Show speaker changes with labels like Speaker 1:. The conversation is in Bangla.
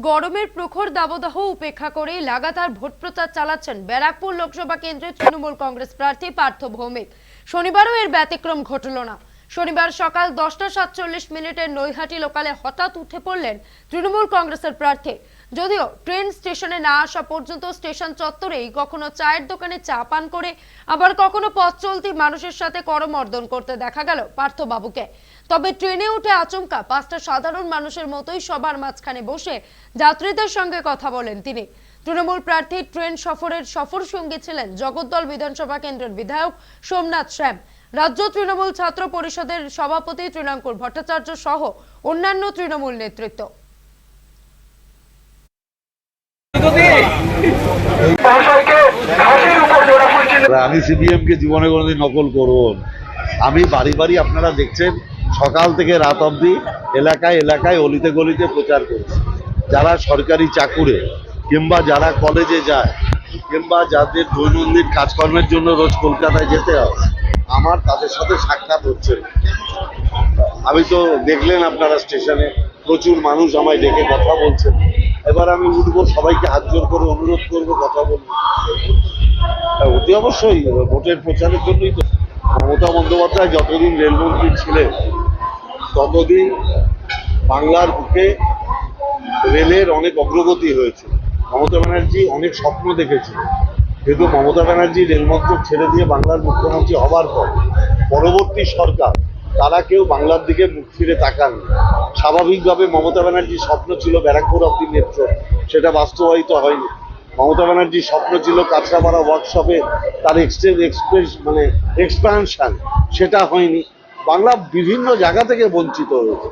Speaker 1: গরমের প্রখর দাবদাহ উপেক্ষা করে লাগাতার ভোট প্রচার চালাচ্ছেন ব্যারাকপুর লোকসভা কেন্দ্রের তৃণমূল কংগ্রেস প্রার্থী পার্থ ভৌমিক। শনিবারও এর ব্যতিক্রম ঘটল না। শনিবার সকাল দশটা সাতচল্লিশ মিনিটে নৈহাটি লোকালে হঠাৎ উঠে পড়লেন তৃণমূল কংগ্রেসের প্রার্থী। যদিও ট্রেন স্টেশনে না আসা পর্যন্ত স্টেশন চত্বরেই কখনো চায়ের দোকানে চা পান করে, আবার কখনো পথ চলতি মানুষের সাথে করমর্দন করতে দেখা গেল পার্থবাবুকে। তবে ট্রেনে উঠে আচমকা পাঁচটা সাধারণ মানুষের মতোই সবার মাঝখানে বসে যাত্রীদের সঙ্গে কথা বলেন তিনি। তৃণমূল প্রার্থী ট্রেন সফরের সফর সঙ্গী ছিলেন জগদ্দল বিধানসভা কেন্দ্রের বিধায়ক সোমনাথ শ্যাম। রাজ্য তৃণমূল ছাত্র পরিষদের সভাপতি তৃণাঙ্কুর ভট্টাচার্য সহ অন্যান্য তৃণমূল নেতৃত্ব।
Speaker 2: আমি সিপিএম কে জীবনে কোনোদিন নকল করব আমি বাড়ি বাড়ি আপনারা দেখছেন, সকাল থেকে রাত অবধি এলাকায় এলাকায় অলিতে গলিতে প্রচার করছি। যারা সরকারি চাকুরে কিংবা যারা কলেজে যায়, কিংবা যাদের দৈনন্দিন কাজকর্মের জন্য রোজ কলকাতায় যেতে হয়, আমার তাদের সাথে সাক্ষাৎ হচ্ছে আমি তো দেখলেন আপনারা স্টেশনে, প্রচুর মানুষ আমায় ডেকে কথা বলছেন। এবার আমি উঠবো সবাইকে হাত জোর করে অনুরোধ করব কথা বলব। হ্যাঁ, অতি অবশ্যই ভোটের প্রচারের জন্যই তো। মমতা বন্দ্যোপাধ্যায় যতদিন রেলমন্ত্রী ছিলেন ততদিন বাংলার বুকে রেলের অনেক অগ্রগতি হয়েছে। মমতা ব্যানার্জি অনেক স্বপ্ন দেখেছে কিন্তু মমতা ব্যানার্জি রেলমন্ত্রক ছেড়ে দিয়ে বাংলার মুখ্যমন্ত্রী হবার পর পরবর্তী সরকার তারা কেউ বাংলার দিকে মুখ ফিরে তাকান স্বাভাবিকভাবে মমতা ব্যানার্জির স্বপ্ন ছিল ব্যারাকপুর অব্দি মেট্রো সেটা বাস্তবায়িত হয়নি। মমতা ব্যানার্জির স্বপ্ন ছিল কাঁচরাপাড়া ওয়ার্কশপে তার এক্সপ্রেস মানে এক্সপ্যানশন সেটা হয়নি। বাংলা বিভিন্ন জায়গা থেকে বঞ্চিত হয়েছে।